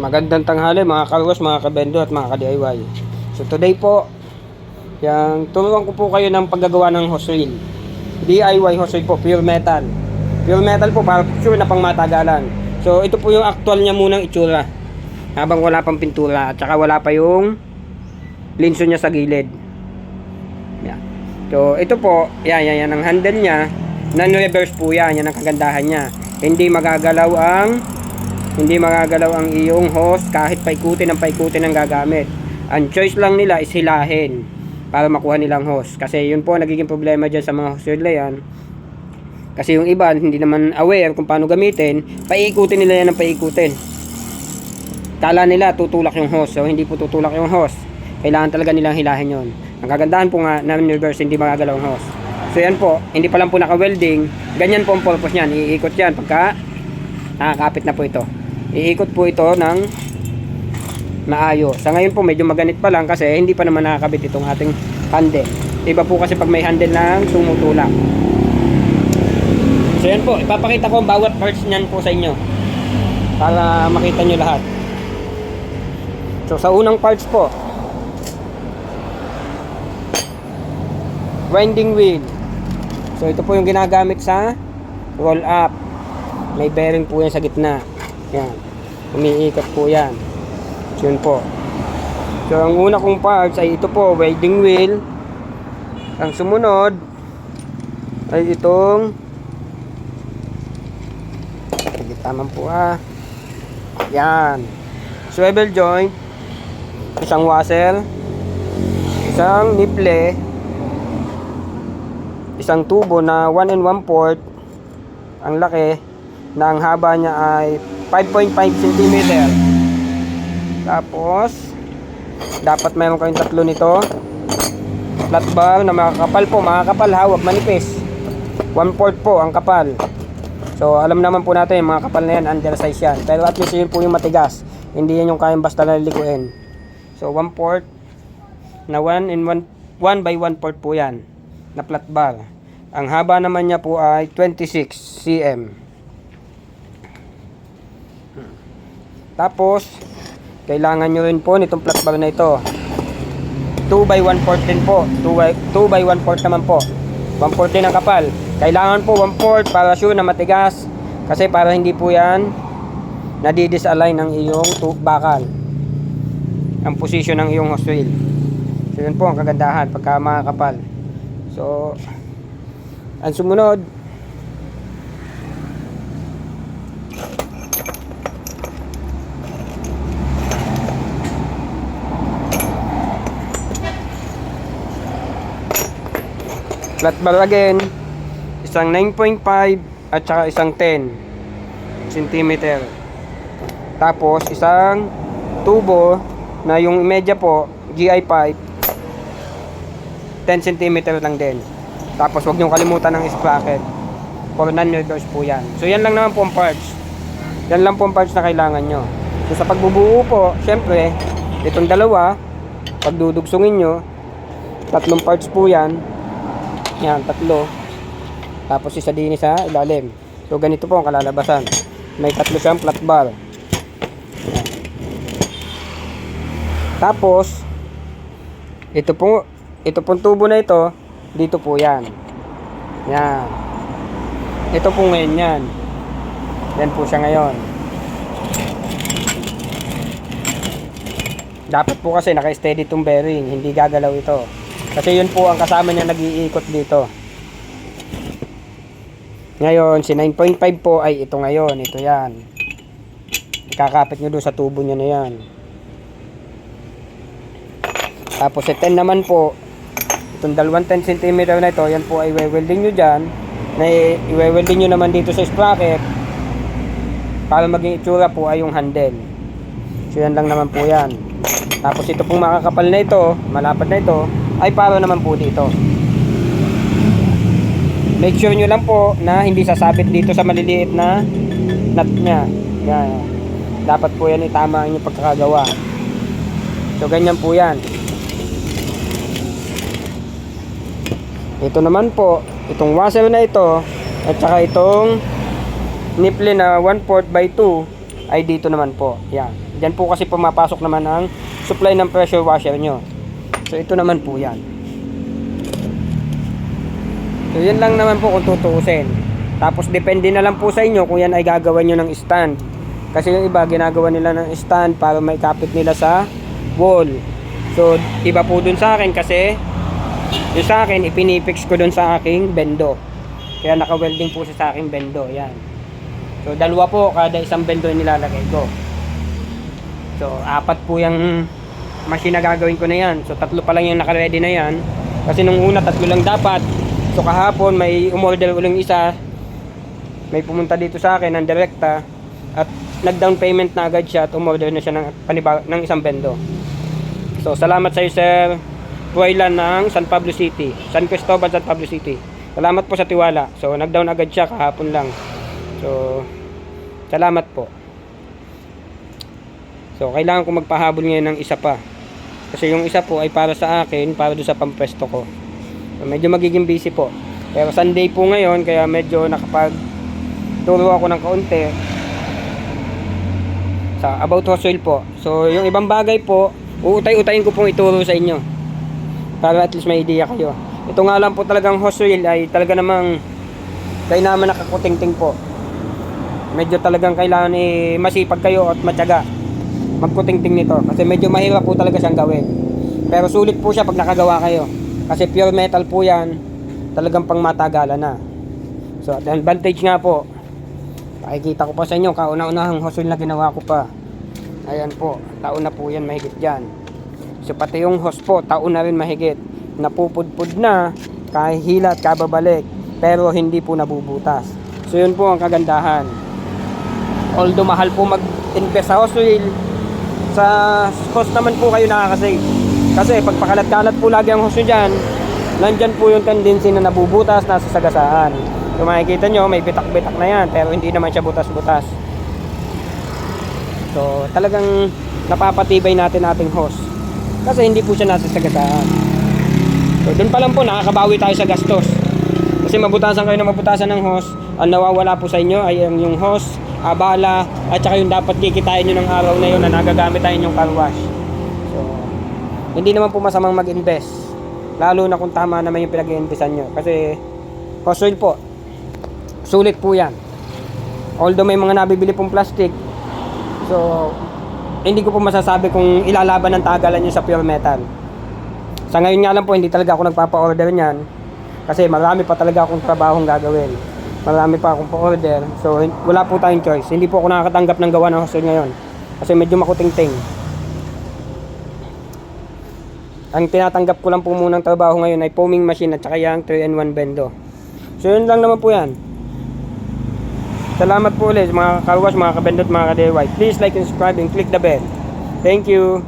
Magandang tanghali mga karwas, mga kabendo at mga ka-DIY. So today po, yung turuan ko po kayo ng paggagawa ng hose reel. DIY hose reel po, pure metal. Pure metal po para sure na pang matagalan. So ito po yung actual niya munang itsura. Habang wala pang pintura at saka wala pa yung linso niya sa gilid. Yan. So ito po, yan, yan, yan ang handle niya. Non-reverse po yan, yan ang kagandahan niya. Hindi magagalaw ang hindi magagalaw ang iyong hose kahit paikutin ang paikutin ang gagamit. Ang choice lang nila is hilahin para makuha nilang hose. Kasi yun po nagiging problema dyan sa mga hose yan. Kasi yung iba hindi naman aware kung paano gamitin, paikutin nila yan ng paikutin. Kala nila tutulak yung hose. So hindi po tutulak yung hose. Kailangan talaga nilang hilahin yon. Ang kagandahan po nga na reverse hindi magagalaw ang hose. So yan po, hindi pa lang po naka-welding, ganyan po ang purpose niyan. Iikot yan pagka nakakapit na po ito. Iikot po ito ng maayos. Sa ngayon po medyo maganit pa lang kasi hindi pa naman nakakabit itong ating handle. Iba po kasi pag may handle ng tumutulak. So yan po, ipapakita ko ang bawat parts niyan po sa inyo para makita nyo lahat. So sa unang parts po, winding wheel. So ito po yung ginagamit sa roll up. May bearing po yan sa gitna. Yan. Umiikot po yan. Yun po. So ang una kong parts ay ito po, winding wheel. Ang sumunod ay itong Sige, tama po ah. Yan. Swivel joint. Isang washer. Isang niple. Isang tubo na 1 and 1 port. Ang laki. Na ang haba niya ay 5.5 cm. Tapos, dapat mayroon kayong tatlo nito. Flat bar na makakapal po. Makakapal ha, huwag manipis. 1 port po ang kapal. So, alam naman po natin, mga kapal na yan, undersize yan. Pero at least yun po yung matigas. Hindi yan yung kayang basta lalikuin. So, 1 port na 1 in 1, 1 by 1 port po yan. Na flat bar. Ang haba naman niya po ay 26 cm. Tapos, kailangan nyo rin po nitong flat bar na ito. 2 by 1 port din po. 2 by, 2 by 1 port naman po. 1 port din ang kapal. Kailangan po 1 port para sure na matigas. Kasi para hindi po yan nadidisalign ng iyong bakal. Ang posisyon ng iyong hose reel. So yun po ang kagandahan pagka makakapal. So, ang sumunod, flat bar again, isang 9.5 at saka isang 10 cm. Tapos isang tubo na yung media po, GI pipe 10 cm lang din. Tapos wag niyo kalimutan ng sprocket. For non-reverse po yan. So yan lang naman po ang parts. Yan lang po ang parts na kailangan nyo. So sa pagbubuo po, syempre, itong dalawa, pagdudugsungin nyo, tatlong parts po yan. Yan, tatlo. Tapos isa din sa ilalim. So ganito po ang kalalabasan. May tatlo siyang flat bar. Yan. Tapos ito po ito pong tubo na ito dito po yan. Yan. Ito po ngayon yan. Yan po siya ngayon. Dapat po kasi naka-steady itong bearing, hindi gagalaw ito. Kasi yun po ang kasama niya nag-iikot dito. Ngayon, si 9.5 po ay ito ngayon. Ito yan. Ikakapit nyo doon sa tubo niya na yan. Tapos si 10 naman po, itong dalawang 10 cm na ito, yan po ay welding nyo dyan. Na i-welding nyo naman dito sa sprocket. Para maging itsura po ay yung handle. So yan lang naman po yan. Tapos ito pong makakapal na ito, malapad na ito, ay para naman po dito. Make sure nyo lang po na hindi sasabit dito sa maliliit na nut niya. Yan. Dapat po yan itama ang inyong pagkakagawa. So ganyan po yan. Ito naman po, itong washer na ito, at saka itong nipple na 1 4 by 2 ay dito naman po. Yan. Diyan po kasi pumapasok naman ang supply ng pressure washer nyo. So ito naman po yan. So yan lang naman po kung tutuusin. Tapos depende na lang po sa inyo kung yan ay gagawa nyo ng stand. Kasi yung iba ginagawa nila ng stand para may kapit nila sa wall. So iba po dun sa akin kasi yung sa akin ipinipix ko dun sa aking bendo. Kaya naka-welding po siya sa aking bendo. Yan. So dalawa po kada isang bendo nilalagay ko. So apat po yung machine na gagawin ko na yan. So tatlo pa lang yung naka-ready na yan. Kasi nung una tatlo lang dapat. So kahapon may umorder uling isa. May pumunta dito sa akin ng direkta at nag-down payment na agad siya at umorder na siya ng, paniba- ng isang bendo. So salamat sa iyo Sir Puaylan ng San Pablo City. San Cristobal, San Pablo City. Salamat po sa tiwala. So nag-down agad siya kahapon lang. So salamat po. So kailangan ko magpahabol ngayon ng isa pa. Kasi yung isa po ay para sa akin, para doon sa pampesto ko. Medyo magiging busy po. Pero Sunday po ngayon, kaya medyo nakapag turo ako ng kaunti sa about hostel po. So, yung ibang bagay po, uutay-utayin ko pong ituro sa inyo. Para at least may idea kayo. Ito nga lang po talagang hostel ay talaga namang kaya naman nakakutingting po. Medyo talagang kailangan eh, masipag kayo at matyaga magkutingting nito. Kasi medyo mahirap po talaga siyang gawin. Pero sulit po siya pag nakagawa kayo. Kasi pure metal po yan. Talagang pang matagalan na. So, the advantage nga po, Pakikita ko pa sa inyo, kauna-unahang hostel na ginawa ko pa. Ayan po, taon na po yan mahigit dyan. So pati yung host po, taon na rin mahigit. Napupudpud na, kahihila at kababalik. Pero hindi po nabubutas. So yun po ang kagandahan. Although mahal po mag-invest sa hostel, sa host naman po kayo nakakasave. Kasi pag pakalat-kalat po lagi ang hostel dyan, nandyan po yung tendency na nabubutas, nasa sagasaan. Kung makikita nyo, may bitak-bitak na yan, pero hindi naman siya butas-butas. So, talagang napapatibay natin ating host. Kasi hindi po siya nasa sagasaan. So, doon pa lang po, nakakabawi tayo sa gastos. Kasi mabutasan kayo na mabutasan ng host, ang nawawala po sa inyo ay ang yung host, abala, at saka yung dapat kikitain nyo ng araw na yun na nagagamit tayo yung car wash. So, hindi naman po masamang mag-invest. Lalo na kung tama naman yung pinag-iinvesan nyo. Kasi, host oil po, sulit po yan. Although may mga nabibili pong plastic, so, hindi ko po masasabi kung ilalaban ng tagalan nyo sa pure metal. Sa ngayon nga lang po, hindi talaga ako nagpapa-order niyan. Kasi marami pa talaga akong trabahong gagawin. Marami pa akong pa-order. So, wala po tayong choice. Hindi po ako nakakatanggap ng gawa ng hostel ngayon. Kasi medyo makutingting. Ang tinatanggap ko lang po munang trabaho ngayon ay foaming machine at saka yung 3-in-1 bendo. So, yun lang naman po yan. Salamat po ulit mga kawas, mga kabendot, mga ka-DIY. Please like and subscribe and click the bell. Thank you.